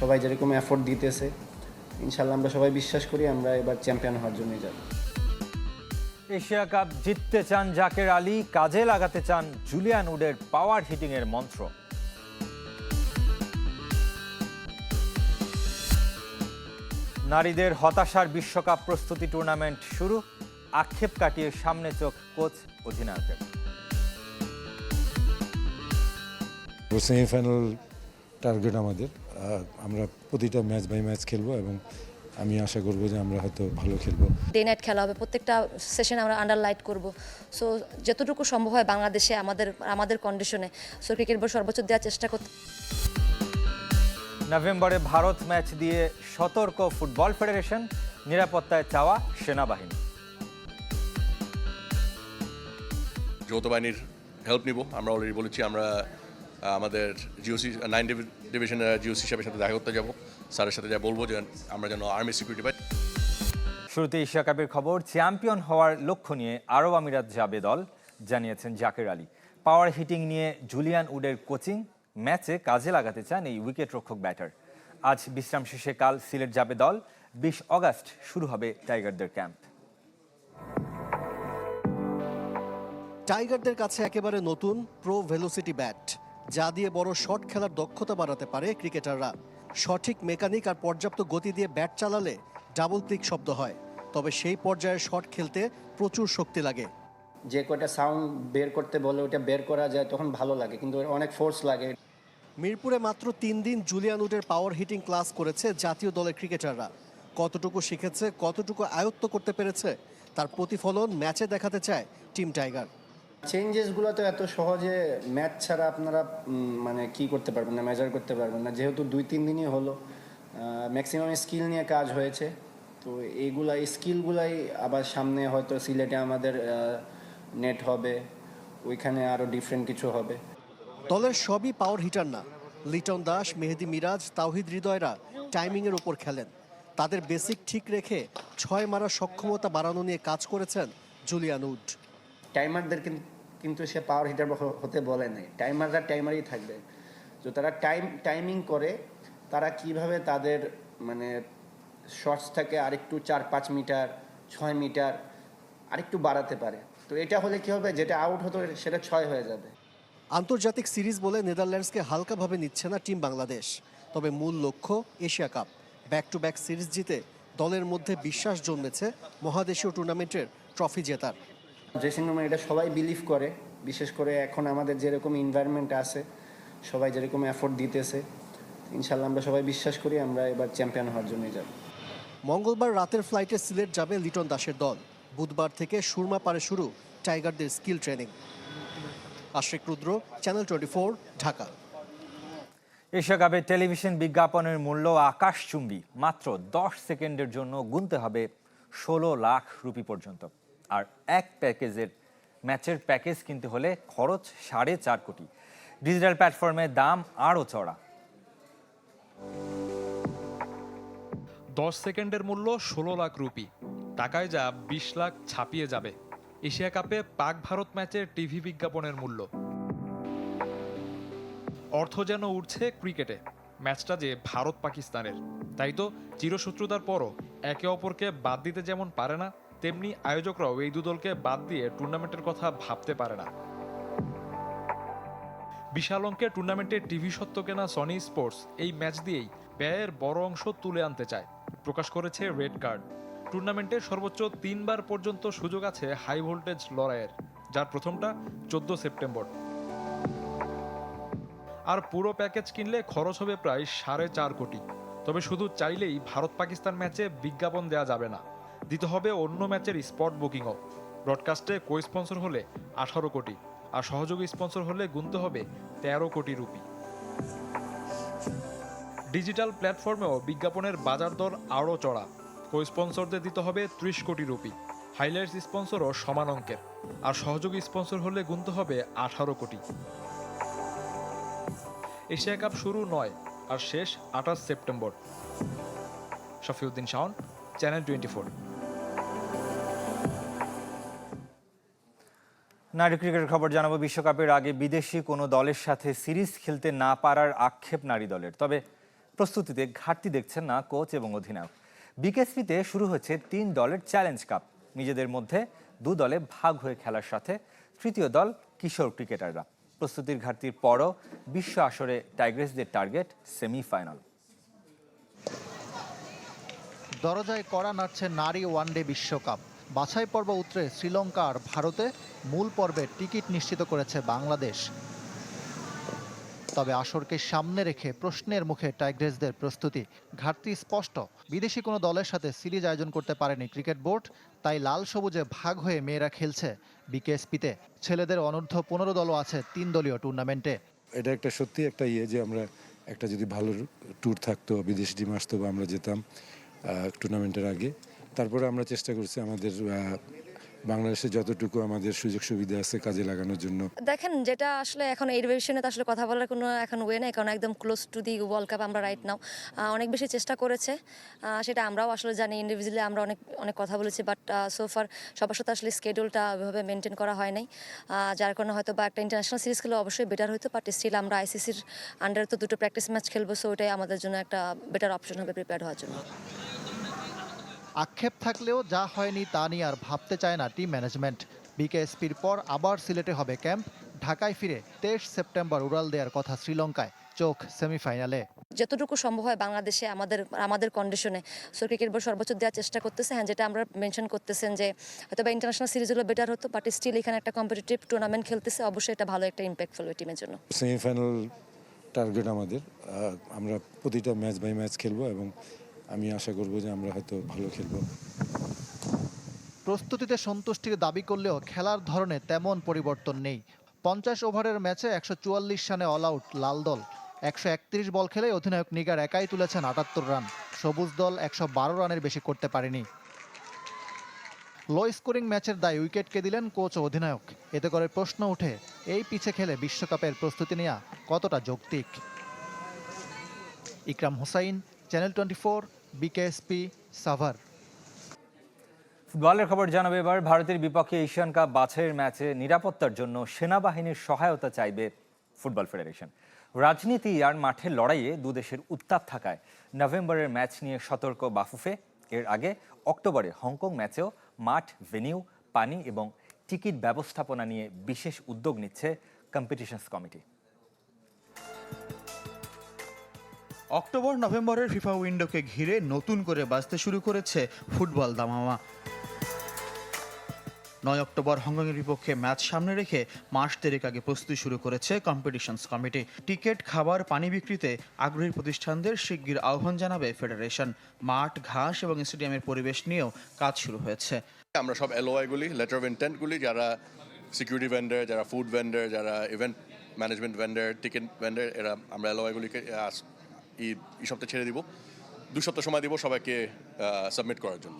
সবাই যেরকম এফোর্ট দিতেছে ইনশাল্লাহ আমরা সবাই বিশ্বাস করি আমরা এবার চ্যাম্পিয়ন হওয়ার জন্যই যাব। এশিয়া কাপ জিততে চান জাকের আলী কাজে লাগাতে চান জুলিয়ান উডের পাওয়ার হিটিং এর মন্ত্র। নারীদের হতাশার বিশ্বকাপ প্রস্তুতি টুর্নামেন্ট শুরু আক্ষেপ কাটিয়ে সামনে চোখ কোচ অধিনায়কের। সেমিফাইনাল টার্গেট আমাদের। আমরা প্রতিটা ম্যাচ বাই ম্যাচ খেলব এবং আমি আশা করব যে আমরা হয়তো ভালো খেলব। ডে নাইট খেলা হবে প্রত্যেকটা সেশন আমরা আন্ডারলাইট করব। সো যতটুকু সম্ভব হয় বাংলাদেশে আমাদের আমাদের কন্ডিশনে সো ক্রিকেট বোর্ড সর্বোচ্চ দেওয়ার চেষ্টা করতে নভেম্বরে ভারত ম্যাচ দিয়ে সতর্ক ফুটবল ফেডারেশন নিরাপত্তায় চাওয়া সেনাবাহিনী। যৌথ বাহিনীর হেল্প নিব। আমরা অলরেডি বলেছি আমরা আমাদের জিওসি নাইন ডিভিশনের জিওসি সাহেবের সাথে দেখা করতে যাব। স্যারের সাথে যা বলব যে আমরা যেন আর্মি সিকিউরিটি পাই। শুরুতে এশিয়া কাপের খবর চ্যাম্পিয়ন হওয়ার লক্ষ্য নিয়ে আরব আমিরাত যাবে দল জানিয়েছেন জাকের আলী। পাওয়ার হিটিং নিয়ে জুলিয়ান উডের কোচিং ম্যাচে কাজে লাগাতে চান এই উইকেট রক্ষক ব্যাটার আজ বিশ্রাম শেষে কাল সিলেট যাবে দল বিশ অগাস্ট শুরু হবে টাইগারদের ক্যাম্প। টাইগারদের কাছে একেবারে নতুন প্রো ভেলোসিটি ব্যাট যা দিয়ে বড় শট খেলার দক্ষতা বাড়াতে পারে ক্রিকেটাররা। সঠিক মেকানিক আর পর্যাপ্ত গতি দিয়ে ব্যাট চালালে ডাবল ক্লিক শব্দ হয় তবে সেই পর্যায়ে শট খেলতে প্রচুর শক্তি লাগে। যে কয়টা সাউন্ড বের করতে বলে ওটা বের করা যায় তখন ভালো লাগে কিন্তু অনেক ফোর্স লাগে। মিরপুরে মাত্র তিন দিন জুলিয়ান উডের পাওয়ার হিটিং ক্লাস করেছে জাতীয় দলের ক্রিকেটাররা। কতটুকু শিখেছে কতটুকু আয়ত্ত করতে পেরেছে তার প্রতিফলন ম্যাচে দেখাতে চায় টিম টাইগার। চেঞ্জেসগুলো তো এত সহজে ম্যাচ ছাড়া আপনারা মানে কি করতে পারবেন না মেজার করতে পারবেন না। যেহেতু দুই তিন দিনই হলো ম্যাক্সিমাম স্কিল নিয়ে কাজ হয়েছে। তো এইগুলা স্কিলগুলাই আবার সামনে হয়তো সিলেটে আমাদের নেট হবে ওইখানে আরও ডিফারেন্ট কিছু হবে। দলের সবই পাওয়ার হিটার না। লিটন দাস মেহেদি মিরাজ তাওহিদ হৃদয়রা টাইমিংয়ের ওপর খেলেন। তাদের বেসিক ঠিক রেখে ছয় মারার সক্ষমতা বাড়ানো নিয়ে কাজ করেছেন জুলিয়ান উড। টাইমারদের কিন- কিন্তু সে পাওয়ার হিটার হতে বলে নাই। টাইমাররা টাইমারই থাকবে। তো তারা টাইম টাইমিং করে তারা কীভাবে তাদের মানে শর্টসটাকে আরেকটু চার, পাঁচ মিটার, ছয় মিটার আরেকটু বাড়াতে পারে। তো এটা হলে কি হবে? যেটা আউট হতো, সেটা ছয় হয়ে যাবে। আন্তর্জাতিক সিরিজ বলে নেদারল্যান্ডসকে হালকাভাবে নিচ্ছে না টিম বাংলাদেশ। তবে মূল লক্ষ্য Asia cup. Back to back series জিতে দলের মধ্যে বিশ্বাস জন্মেছে মহাদেশীয় টুর্নামেন্টের ট্রফি জেতার। ড্রেসিং রুমে এটা সবাই বিলিভ করে বিশেষ করে এখন আমাদের যেরকম এনভায়রনমেন্ট আছে সবাই যেরকম এফোর্ট দিতেছে ইনশাল্লাহ আমরা সবাই বিশ্বাস করি আমরা এবার চ্যাম্পিয়ন হওয়ার জন্যই যাব। মঙ্গলবার রাতের ফ্লাইটে সিলেট যাবে লিটন দাসের দল। বুধবার থেকে সুরমা পারে শুরু টাইগারদের skill training Ashiq Rudra channel twenty four Dhaka. Asia কাপে টেলিভিশন বিজ্ঞাপনের মূল্য আকাশচুম্বী মাত্র দশ সেকেন্ডের জন্য গুনতে হবে ষোলো লাখ রুপি পর্যন্ত। আর এক প্যাকেজের ম্যাচের প্যাকেজ কিনতে হলে খরচ সাড়ে চার কোটি। ডিজিটাল প্ল্যাটফর্মের দাম আরও চড়া দশ সেকেন্ডের মূল্য ষোলো লাখ রুপি। টাকায় যা বিশ লাখ ছাপিয়ে যাবে। এশিয়া কাপে পাক ভারত ম্যাচের টিভি বিজ্ঞাপনের মূল্য। অর্থ যেন উঠছে ক্রিকেটে। ম্যাচটা যে ভারত পাকিস্তানের তাই তো চিরশত্রুতার পরও একে অপরকে বাদ দিতে যেমন পারে না তেমনি আয়োজকরাও এই দুদলকে বাদ দিয়ে টুর্নামেন্টের কথা ভাবতে পারে না। বিশাল অঙ্কের টুর্নামেন্টের টিভি সত্ত্ব কেনা সনি স্পোর্টস এই ম্যাচ দিয়েই ব্যয়ের বড় অংশ তুলে আনতে চায়, প্রকাশ করেছে রেড কার্ড টুর্নামেন্টের সর্বোচ্চ তিনবার পর্যন্ত সুযোগ আছে হাই ভোল্টেজ লড়াইয়ের, যার প্রথমটা চোদ্দ সেপ্টেম্বর। আর পুরো প্যাকেজ কিনলে খরচ হবে প্রায় সাড়ে চার কোটি। তবে শুধু চাইলেই ভারত পাকিস্তান ম্যাচে বিজ্ঞাপন দেওয়া যাবে না। দিতে হবে অন্য ম্যাচের স্পট বুকিংও। ব্রডকাস্টে কো স্পন্সর হলে আঠারো কোটি, আর সহযোগী স্পন্সর হলে গুনতে হবে তেরো কোটি রুপি। ডিজিটাল প্ল্যাটফর্মেও বিজ্ঞাপনের বাজার দর আরও চড়া। কো স্পন্সরদের দিতে হবে ত্রিশ কোটি রুপি। হাইলাইটস স্পন্সরও সমান অঙ্কের, আর সহযোগী স্পন্সর হলে গুনতে হবে আঠারো কোটি। এশিয়া কাপ শুরু নয়, আর শেষ আঠাশ September. Shafiuddin Shaon, channel twenty four. নারী ক্রিকেটের খবর জানাব, বিশ্বকাপের আগে বিদেশি কোনো দলের সাথে সিরিজ খেলতে না পারার আক্ষেপ নারী দলের। তবে প্রস্তুতিতে ঘাটতি দেখছেন না কোচ এবং অধিনায়ক। বিকেএসপিতে শুরু হচ্ছে তিন দলের চ্যালেঞ্জ কাপ। নিজেদের মধ্যে দু দলে ভাগ হয়ে খেলার সাথে তৃতীয় দল কিশোর ক্রিকেটাররা। প্রস্তুতির ঘাটতির পরও বিশ্ব আসরে টাইগ্রেসদের টার্গেট সেমিফাইনাল। দরজায় কড়া নাড়ছে নারী ওয়ানডে বিশ্বকাপ। বাছাই পর্ব উতরে শ্রীলঙ্কা আর ভারতে মূল পর্বে টিকিট নিশ্চিত করেছে বাংলাদেশ। তবে আসরকে সামনে রেখে প্রশ্নের মুখে টাইগ্রেসদের প্রস্তুতি। ঘাটতি স্পষ্ট। বিদেশি কোনো দলের সাথে সিরিজ আয়োজন করতে পারেনি ক্রিকেট বোর্ড। তাই লাল সবুজে ভাগ হয়ে মেয়েরা খেলছে বিকেএসপিতে। ছেলেদের অনূর্ধ্ব পনেরো দলও আছে তিন দলীয় টুর্নামেন্টে। এটা একটা সত্যি একটা ইয়ে যে আমরা একটা যদি ভালো ট্যুর থাকতো, বিদেশি টিম আসতো বা আমরা যেতাম টুর্নামেন্টের আগে। তারপরে আমরা চেষ্টা করছি আমাদের বাংলাদেশে যতটুকু আমাদের সুযোগ সুবিধা আছে কাজে লাগানোর জন্য। দেখেন, যেটা আসলে এখন এই ডিভিশনে তো আসলে কথা বলার কোনো এখন ওয়ে নেই, কারণ একদম close to the world cup আমরা রাইট নাও অনেক বেশি চেষ্টা করেছে। সেটা আমরাও আসলে জানি ইন্ডিভিজুয়ালি আমরা অনেক অনেক কথা বলেছি বাট সোফার সবার সাথে আসলে স্কেডিউলটা ওইভাবে মেনটেন করা হয় নাই। যার কারণে হয়তো বা একটা ইন্টারন্যাশনাল সিরিজ খেলে অবশ্যই বেটার হতো বাট স্টিল আমরা আইসিসির আন্ডারে তো দুটো প্র্যাকটিস ম্যাচ খেলব সো ওটাই আমাদের জন্য একটা বেটার অপশন হবে প্রিপেয়ার হওয়ার জন্য। আক্ষেপ থাকলেও যা হয়নি তা নিয়ে আর ভাবতে চায় না টিম ম্যানেজমেন্ট বিকেএসপির পর আবার সিলেটে হবে ক্যাম্প ঢাকায় ফিরে তেইশ সেপ্টেম্বর উড়াল দেওয়ার কথা শ্রীলঙ্কায় চোখ সেমিফাইনালে। যতটুকু সম্ভব হয় বাংলাদেশে আমাদের আমাদের কন্ডিশনে সো ক্রিকেট বোর্ড সর্বোচ্চ দেওয়ার চেষ্টা করতেছে হ্যাঁ যেটা আমরা মেনশন করতেছেন যে হয়তো বা ইন্টারন্যাশনাল সিরিজগুলো বেটার হতো বাট স্টিল এখানে একটা কম্পিটিটিভ টুর্নামেন্ট খেলতেছে অবশ্যই এটা ভালো একটা ইম্প্যাক্টফুল ওই টিমের জন্য। সেমিফাইনাল টার্গেট আমাদের আমরা প্রতিটা ম্যাচ বাই ম্যাচ খেলব এবং আমি আশা করব যে আমরা হয়তো ভালো খেলব। প্রস্তুতিতে সন্তুষ্টির দাবি করলেও খেলার ধরনে তেমন পরিবর্তন নেই। পঞ্চাশ ওভারের ম্যাচে একশো চুয়াল্লিশ রানে অল আউট লাল দল। একশো একত্রিশ বল খেলে অধিনায়ক নিগার একাই তুলেছেন আটাত্তর রান। সবুজ দল একশো বারো রানের বেশি করতে পারেনি। লো স্কোরিং ম্যাচের দায় উইকেটকে দিলেন কোচ অধিনায়ক। এতে করে প্রশ্ন উঠে এই পিছে খেলে বিশ্বকাপের প্রস্তুতি নেওয়া কতটা যৌক্তিক? Ikram Hossain channel twenty four BKSP Savar ফুটবলের খবর জানাবে এবার। ভারতের বিপক্ষে এশিয়ান কাপ বাছাইয়ের ম্যাচে নিরাপত্তার জন্য সেনাবাহিনীর সহায়তা চাইবে ফুটবল ফেডারেশন। রাজনীতি আর মাঠের লড়াইয়ে দুদেশের উত্তাপ থাকায় নভেম্বরের ম্যাচ নিয়ে সতর্ক বাফুফে। এর আগে অক্টোবরে হংকং ম্যাচেও মাঠ, ভেনিউ, পানি এবং টিকিট ব্যবস্থাপনা নিয়ে বিশেষ উদ্যোগ নিচ্ছে কম্পিটিশনস কমিটি। অক্টোবর, নভেম্বরের ফিফা উইন্ডোকে ঘিরে নতুন করে বাজতে শুরু করেছে ফুটবল দামামা। নয় অক্টোবর, হংকংয়ের বিপক্ষে ম্যাচ সামনে রেখে মাস দেড়েক আগে প্রস্তুতি শুরু করেছে কম্পিটিশনস কমিটি টিকিট, খাবার, পানি বিক্রিতে আগ্রহী প্রতিষ্ঠানদের শিগগির আহ্বান জানাবে ফেডারেশন মাঠ, ঘাস এবং স্টেডিয়ামের পরিবেশ নিয়েও কাজ শুরু হয়েছে। আমরা সব এলওআইগুলি লেটার অফ ইন্টেন্টগুলি যারা সিকিউরিটি ভেন্ডার যারা ফুড ভেন্ডার যারা event management vendor ticket vendor এরা আমরা এলওআইগুলিকে এই সপ্তাহে ছেড়ে দিব। দু সপ্তাহ সময় দিব সবাইকে সাবমিট করার জন্য।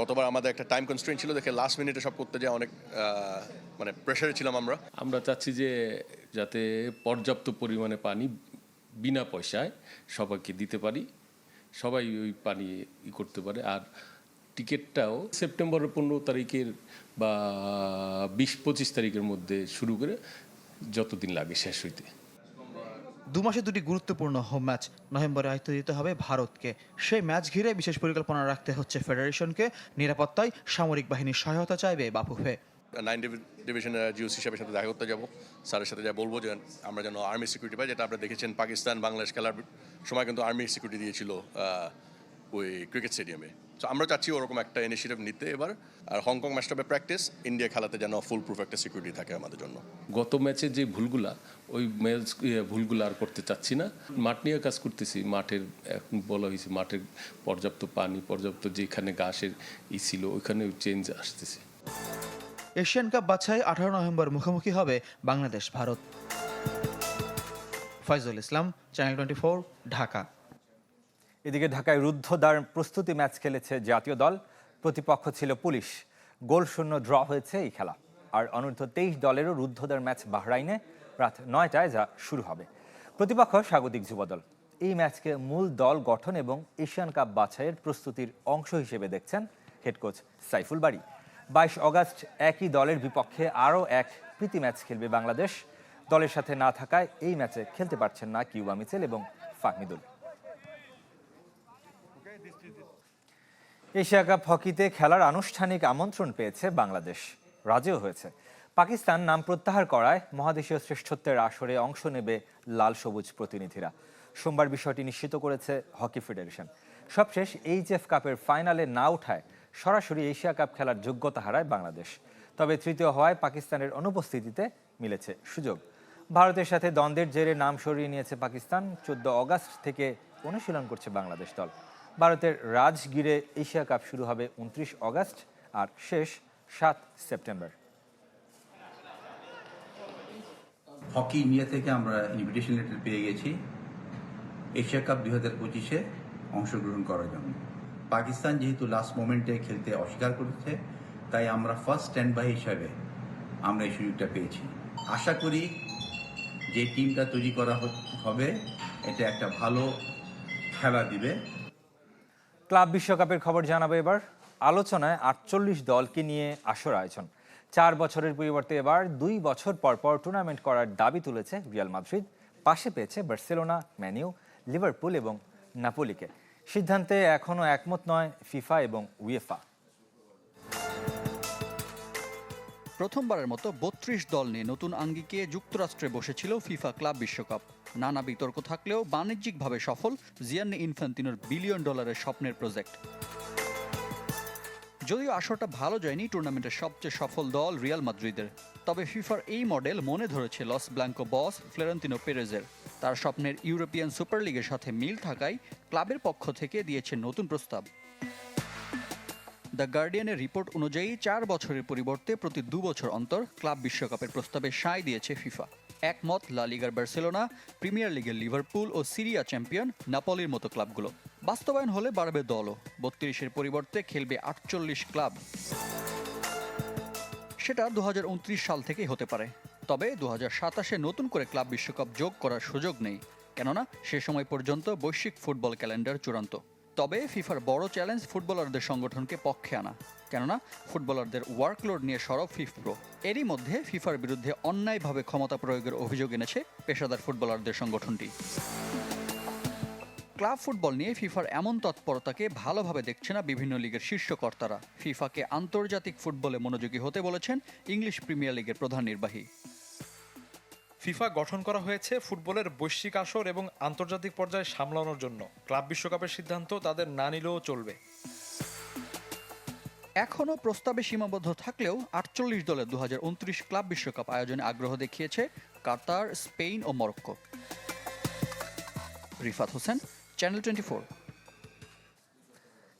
গতবার আমাদের একটা টাইম কনস্ট্রেন্ট ছিল, দেখে লাস্ট মিনিটে সব করতে যায় অনেক মানে প্রেশারে ছিলাম আমরা। আমরা চাচ্ছি যে যাতে পর্যাপ্ত পরিমাণে পানি বিনা পয়সায় সবাইকে দিতে পারি, সবাই ওই পানি ই করতে পারে। আর টিকিটটাও সেপ্টেম্বরের পনেরো তারিখের বা বিশ পঁচিশ তারিখের মধ্যে শুরু করে যতদিন লাগে শেষ হইতে। দু মাসে দুটি গুরুত্বপূর্ণ হোম ম্যাচ নভেম্বরে আয়ত্ত দিতে হবে ভারতকে। সেই ম্যাচ ঘিরে বিশেষ পরিকল্পনা রাখতে হচ্ছে ফেডারেশনকে নিরাপত্তায় সামরিক বাহিনীর সহায়তা চাইবে বাফুফে। নাইন ডিভিশন জিওসি সাহেবের সাথে দেখা করতে যাব। স্যারের সাথে যা বলব যে আমরা যেন আর্মি সিকিউরিটি পাই, যেটা আপনারা দেখেছেন পাকিস্তান বাংলাদেশ খেলার সময় কিন্তু আর্মি সিকিউরিটি দিয়েছিল ওই ক্রিকেট স্টেডিয়ামে তো আমরা চাচ্ছি ওরকম একটা ইনিশিয়েটিভ নিতে এবার। আর হংকং ম্যাচটা হবে প্র্যাকটিস ইন্ডিয়া খেলাতে যেন ফুল প্রুফ একটা সিকিউরিটি থাকে আমাদের জন্য। গত ম্যাচে যে ভুলগুলা ওই ম্যাচ ইয়ে, ভুলগুলো আর করতে চাচ্ছি না। মাঠ নিয়ে কাজ করতেছি। মাঠের এখন বলা হয়েছে মাঠের পর্যাপ্ত পানি পর্যাপ্ত যেখানে ঘাসের ই ছিল ওইখানে চেঞ্জ আসতেছে। এশিয়ান কাপ বাছাই আঠারো নভেম্বর মুখোমুখি হবে বাংলাদেশ ভারত ফয়জুল ইসলাম চ্যানেল টোয়েন্টি ঢাকা। এদিকে ঢাকায় রুদ্ধদ্বার প্রস্তুতি ম্যাচ খেলেছে জাতীয় দল। প্রতিপক্ষ ছিল পুলিশ। গোল শূন্য ড্র হয়েছে এই খেলা। আর অনূর্ধ্ব তেইশ দলেরও রুদ্ধদ্বার ম্যাচ বাহরাইনে রাত নয়টায় যা শুরু হবে। প্রতিপক্ষ স্বাগতিক যুবদল। এই ম্যাচকে মূল দল গঠন এবং এশিয়ান কাপ বাছাইয়ের প্রস্তুতির অংশ হিসেবে দেখছেন হেড কোচ সাইফুল বাড়ি। বাইশ অগাস্ট একই দলের বিপক্ষে আরও এক প্রীতি ম্যাচ খেলবে বাংলাদেশ। দলের সাথে না থাকায় এই ম্যাচে খেলতে পারছেন না কিউবা মিচেল এবং ফাহমিদুল। এশিয়া কাপ হকিতে খেলার আনুষ্ঠানিক আমন্ত্রণ পেয়েছে বাংলাদেশ। রাজিও হয়েছে। পাকিস্তান নাম প্রত্যাহার করায় মহাদেশীয় শ্রেষ্ঠত্বের আসরে অংশ নেবে লাল সবুজ প্রতিনিধিরা। সোমবার বিষয়টি নিশ্চিত করেছে হকি ফেডারেশন। সবশেষ এইচএফ কাপের ফাইনালে না ওঠায় সরাসরি এশিয়া কাপ খেলার যোগ্যতা হারায় বাংলাদেশ। তবে তৃতীয় হওয়ায় পাকিস্তানের অনুপস্থিতিতে মিলেছে সুযোগ। ভারতের সাথে দ্বন্দ্বের জেরে নাম সরিয়ে নিয়েছে পাকিস্তান। চোদ্দ অগাস্ট থেকে অনুশীলন করছে বাংলাদেশ দল। ভারতের রাজগিরে এশিয়া কাপ শুরু হবে উনত্রিশ অগাস্ট আর শেষ সাত সেপ্টেম্বর। হকি ইন্ডিয়া থেকে আমরা ইনভিটেশন লেটার পেয়ে গেছি। এশিয়া কাপ দুই হাজার পঁচিশে অংশগ্রহণ করার জন্য। পাকিস্তান যেহেতু লাস্ট মোমেন্টে খেলতে অস্বীকার করেছে, তাই আমরা ফার্স্ট স্ট্যান্ড বাই হিসাবে আমরা এই সুযোগটা পেয়েছি। আশা করি যে টিমটা তৈরি করা হবে, এটা একটা ভালো খেলা দিবে। ক্লাব বিশ্বকাপের খবর জানাব এবার। আলোচনায় আটচল্লিশ দলকে নিয়ে আসর আয়োজন। চার বছরের পরিবর্তে এবার দুই বছর পর পর টুর্নামেন্ট করার দাবি তুলেছে রিয়াল মাদ্রিদ। পাশে পেয়েছে বার্সেলোনা ম্যানিউ লিভারপুল এবং নাপোলিকে। সিদ্ধান্তে এখনও একমত নয় ফিফা এবং উয়েফা। প্রথমবারের মতো বত্রিশ দল নিয়ে নতুন আঙ্গিকে যুক্তরাষ্ট্রে বসেছিল ফিফা ক্লাব বিশ্বকাপ। নানা বিতর্ক থাকলেও বাণিজ্যিকভাবে সফল জিয়ান্নি ইনফ্যান্তিনোর বিলিয়ন ডলারের স্বপ্নের প্রজেক্ট। যদিও আসরটা ভালো যায়নি টুর্নামেন্টের সবচেয়ে সফল দল রিয়াল মাদ্রিদের, তবে ফিফার এই মডেল মনে ধরেছে লস ব্ল্যাঙ্কো বস ফ্লোরেন্তিনো পেরেজের। তার স্বপ্নের ইউরোপিয়ান সুপার লিগের সাথে মিল থাকায় ক্লাবের পক্ষ থেকে দিয়েছে নতুন প্রস্তাব। দ্য গার্ডিয়ানের রিপোর্ট অনুযায়ী চার বছরের পরিবর্তে প্রতি দু বছর অন্তর ক্লাব বিশ্বকাপের প্রস্তাবে সায় দিয়েছে ফিফা। একমত, লা লিগার বার্সেলোনা, প্রিমিয়ার লিগের লিভারপুল ও সিরিয়া চ্যাম্পিয়ন নাপলির মতো ক্লাবগুলো। বাস্তবায়ন হলে বাড়বে দলও। বত্রিশের পরিবর্তে খেলবে আটচল্লিশ ক্লাব। সেটা দু হাজার উনত্রিশ সাল থেকেই হতে পারে। তবে দু সাতাশে নতুন করে ক্লাব বিশ্বকাপ যোগ করার সুযোগ নেই। কেননা, সে সময় পর্যন্ত বৈশ্বিক ফুটবল ক্যালেন্ডার চূড়ান্ত। তবে ফিফার বড় চ্যালেঞ্জ ফুটবলারদের সংগঠনকে পক্ষে আনা। কেননা, ফুটবলারদের ওয়ার্কলোড নিয়ে সরব ফিফপ্রো এরই মধ্যে ফিফার বিরুদ্ধে অন্যায়ভাবে ক্ষমতা প্রয়োগের অভিযোগ এনেছে পেশাদার ফুটবলারদের সংগঠনটি। ক্লাব ফুটবল নিয়ে ফিফার এমন তৎপরতাকে ভালোভাবে দেখছে না বিভিন্ন লিগের শীর্ষ কর্তারা। ফিফাকে আন্তর্জাতিক ফুটবলে মনোযোগী হতে বলেছেন ইংলিশ প্রিমিয়ার লিগের প্রধান নির্বাহী। ফিফা গঠন করা হয়েছে ফুটবলের বৈশ্বিক আসর এবং আন্তর্জাতিক পর্যায়ে সামলানোর জন্য। ক্লাব বিশ্বকাপের সিদ্ধান্ত তাদের না নিলেও চলবে। এখনও প্রস্তাবে সীমাবদ্ধ থাকলেও আটচল্লিশ দলের দুহাজার উনত্রিশ ক্লাব বিশ্বকাপ আয়োজনে আগ্রহ দেখিয়েছে কাতার স্পেন ও Morocco. Rifat Hossain channel twenty four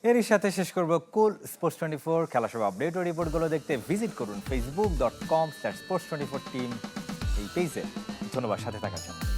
এরই সাথে শেষ করব কুল স্পোর্টস টোয়েন্টি ফোর খেলা সব আপডেট ও রিপোর্টগুলো দেখতে ভিজিট করুন Facebook dot com slash sports twenty four team এই পেজে ধন্যবাদ সাথে থাকার জন্য।